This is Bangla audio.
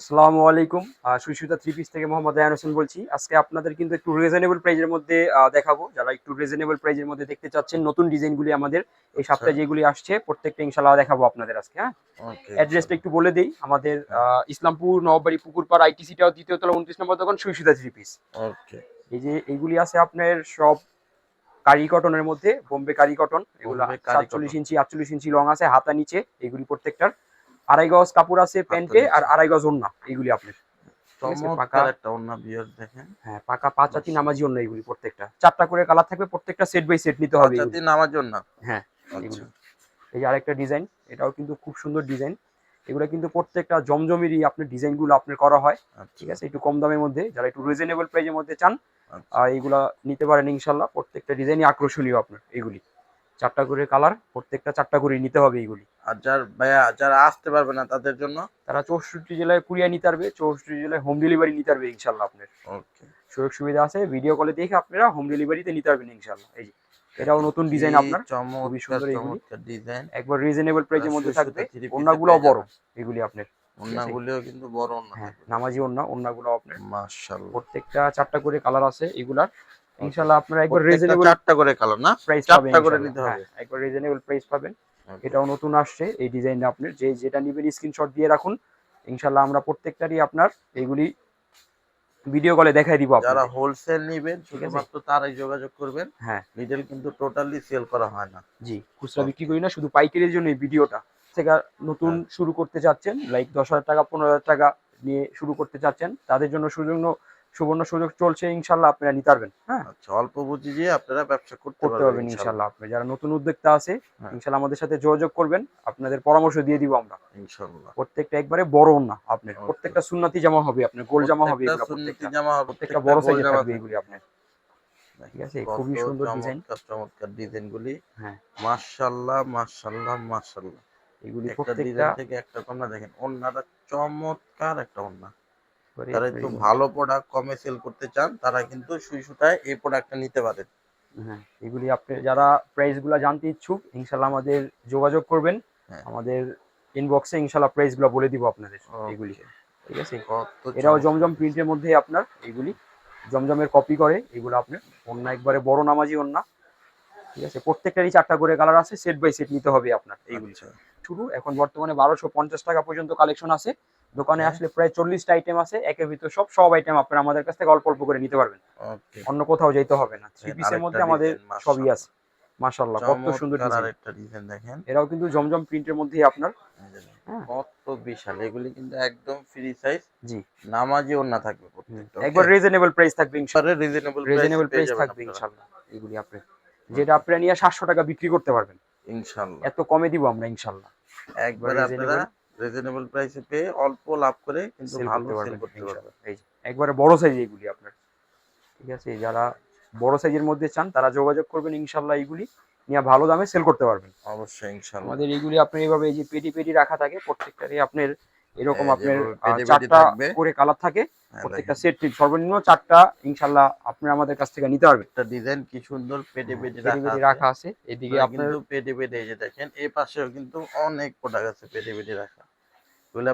আসসালামু আলাইকুম। সুইসুতা থ্রি পিস থেকে মোহাম্মদ রায়ান হোসেন বলছি। আজকে আপনাদের কিন্তু একটু রিজনেবল প্রাইজের মধ্যে দেখাবো। যারা একটু রিজনেবল প্রাইজের মধ্যে দেখতে চাচ্ছেন নতুন ডিজাইনগুলি আমাদের এই সপ্তাহে যেগুলি আসছে প্রত্যেকটা ইনশাল্লাহ দেখাবো আপনাদের আজকে হ্যাঁ? অ্যাড্রেসটা একটু বলে দিই। আমাদের ইসলামপুর নববাড়ি পুকুরপাড় আইটিসিটাও দ্বিতীয় তলা উনত্রিশ নম্বর দোকান সুইসুতা থ্রি পিস এই যে এইগুলি আছে আপনার সব কারি কটনের মধ্যে বোম্বে কারি কটন এগুলো সাতচল্লিশ ইঞ্চি আটচল্লিশ ইঞ্চি লং আছে হাতা নিচে এগুলি প্রত্যেকটার। আড়াই গজ কাপড় আছে প্যান্টে আর আড়াই গজ ওন্না এইগুলি আপনার। হ্যাঁ পাকা হাতি নামাজি এইগুলি প্রত্যেকটা। চারটা করে কালার থাকবে প্রত্যেকটা সেট বাই সেট নিতে হবে এগুলি। জন্য হ্যাঁ আচ্ছা। এই আরেকটা ডিজাইন এটাও কিন্তু খুব সুন্দর ডিজাইন। এগুলো কিন্তু প্রত্যেকটা জমজমেরই আপনার ডিজাইনগুলো আপনার করা হয়। আচ্ছা। ঠিক আছে একটু কম দামের মধ্যে যারা একটু রিজনেবল প্রাইজের মধ্যে চান আচ্ছা। আর এইগুলা নিতে পারেন ইনশাল্লাহ প্রত্যেকটা ডিজাইনই আকর্ষণীয় আপনার এইগুলি চারটা করে কালার প্রত্যেকটা চারটা করে নিতে হবে এইগুলি আর যার ভাইয়া যারা আসতে পারবে না তাদের জন্য? তারা চৌষট্টি জেলায় কুরিয়া নিতে পারবে চৌষট্টি জেলায় হোম ডেলিভারি নিতে পারবে ইনশাল্লাহ আপনার। ওকে সুযোগ সুবিধা আছে ভিডিও কলে দেখে আপনারা হোম ডেলিভারিতে নিতে পারবেন ইনশাল্লাহ। এই যে এটাও নতুন ডিজাইন আপনার খুবই সুন্দর এগুলি। ডিজাইন একবার রিজনেবল প্রাইজের মধ্যে থাকবে ওন্নাগুলো বড় এগুলি আপনার। কিন্তু বড় ওন্না হ্যাঁ নামাজি ওন্না ওন্নাগুলো আপনার। মাশাআল্লাহ। প্রত্যেকটা চারটা করে কালার আছে এগুলার। ইনশাল্লাহ আপনারা একবার রিজনেবল চারটা করে কালার না? প্রাইস চারটা করে নিতে হবে। হ্যাঁ, একবার রিজনেবল প্রাইস পাবেন। এটাও নতুন আসছে এই ডিজাইনটা আপনার। যে যেটা নিবেন স্ক্রিনশট দিয়ে রাখুন। ইনশাল্লাহ আমরা প্রত্যেকটারই আপনার এইগুলি ভিডিও কলে দেখাই দিব যারা হোলসেল নিবেন। শুধুমাত্র তারাই যোগাযোগ করবেন। হ্যাঁ। রিটেল কিন্তু টোটালি সেল করা হয় না। জি খুচরা বিক্রি করি না শুধু পাইকারির জন্য এই ভিডিওটা থেকে নতুন হ্যাঁ। শুরু করতে চাচ্ছেন লাইক দশ হাজার টাকা পনেরো হাজার টাকা নিয়ে শুরু করতে চাচ্ছেন তাদের জন্য সুযোগ সুবর্ণ সুযোগ চলছে ইনশাল্লাহ আপনারা নিতে পারবেন হ্যাঁ। আচ্ছা অল্প পুঁজি দিয়ে আপনারা ব্যবসা করতে পারবেন ইনশাল্লাহ। আপনি। যারা নতুন উদ্যোক্তা আছে হ্যাঁ। ইনশাল্লাহ আমাদের সাথে যোগাযোগ করবেন আপনাদের পরামর্শ দিয়ে দিব আমরা। ইনশাআল্লাহ প্রত্যেকটা একবারে বড় না আপনার প্রত্যেকটা সুন্নতি জামা হবে আপনার গোল জামা হবে প্রত্যেকটা এগুলো প্রত্যেকটা। জামা হবে প্রত্যেকটা বড় জামা থাকবে। এগুলি আপনার। ঠিক আছে খুবই সুন্দর ডিজাইন চমৎকার ডিজাইন গুলি হ্যাঁ। মাশাআল্লাহ মাশাআল্লাহ মাশাআল্লাহ এগুলি প্রত্যেকটা ডিজাইন থেকে একটা কন্যা দেখেন ওন্নাটা চমৎকার একটা ওন্না একবারে যারা একটু ভালো প্রোডাক্ট কমে সেল করতে চান তারা কিন্তু সুই সুতায় এই প্রোডাক্টটা নিতে পারেন। হ্যাঁ এগুলি আপনি যারা প্রাইসগুলা জানতে ইচ্ছুক ইনশাল্লাহ আমাদের যোগাযোগ করবেন। হ্যাঁ। আমাদের ইনবক্সে ইনশাল্লাহ প্রাইসগুলা বলে দিব আপনাদের. এগুলি। ঠিক আছে? চমৎকার। জমজম প্রিন্টের মধ্যে আপনার এগুলি জমজমের কপি করে এগুলো আপনার অন্য একবারে বড় নামাজি অন্য ঠিক আছে? প্রত্যেকটারই চারটা করে কালার আছে সেট বাই সেট নিতে হবে আপনার এইগুলি। আচ্ছা, শুরু এখন বর্তমানে বারোশো পঞ্চাশ টাকা পর্যন্ত কালেকশন আছে। দোকানে। আসলে প্রায় চল্লিশটা আইটেম আছে একের ভিতর সব সব আইটেম আপনারা আমাদের কাছ থেকে অল্প অল্প করে নিতে পারবেন। অন্য কোথাও যেতে হবে না। থ্রি পিসের মধ্যে আমাদের সবই আছে। মাশাল্লাহ কত সুন্দর ডিজাইন দেখেন। এরাও কিন্তু জমজম প্রিন্টের মধ্যেই আপনার। হ্যাঁ। কত বিশাল। এগুলি কিন্তু একদম ফ্রি সাইজ জি। নামাজি ওন্না থাকবে প্রত্যেকটা একবার রিজনেবল প্রাইস থাকবে ইনশাল্লাহ রিজনেবল রিজনেবল প্রাইস থাকবে ইনশাল্লাহ এগুলি আপনার যেটা আপনারা নিয়ে সাতশো টাকা বিক্রি করতে পারবেন। ইনশাআল্লাহ। এত কমে দিব আমরা ইনশাল্লাহ একবার আপনারা রিজনেবল প্রাইসে পেয়ে অল্প লাভ করে কিন্তু ভালো সেল করতে পারবেন। এই একবারে বড় সাইজ এগুলি আপনার। ঠিক আছে যারা বড় সাইজের মধ্যে চান তারা যোগাযোগ করবেন ইনশাল্লাহ এগুলি নিয়ে ভালো দামে সেল করতে পারবেন। অবশ্যই ইনশাআল্লাহ আমাদের এইগুলি আপনার এইভাবে এই যে পেটি পেটি রাখা থাকে প্রত্যেকটারই আপনার এরকম আপনার পেটি পেটি চারটা করে কালার থাকে হ্যাঁ, প্রত্যেকটা সেট সর্বনিম্ন চারটা ইনশাল্লাহ আপনি আমাদের কাছ থেকে নিতে পারবেন। একটা ডিজাইন কি সুন্দর পেটে পেটে পেটি রাখা আছে। এদিকে আপনারা আপনার কিন্তু পেটে পেটে এই যে দেখেন এই পাশেও কিন্তু অনেক প্রোডাক্ট আছে পেটে পেটে রাখা। এগুলো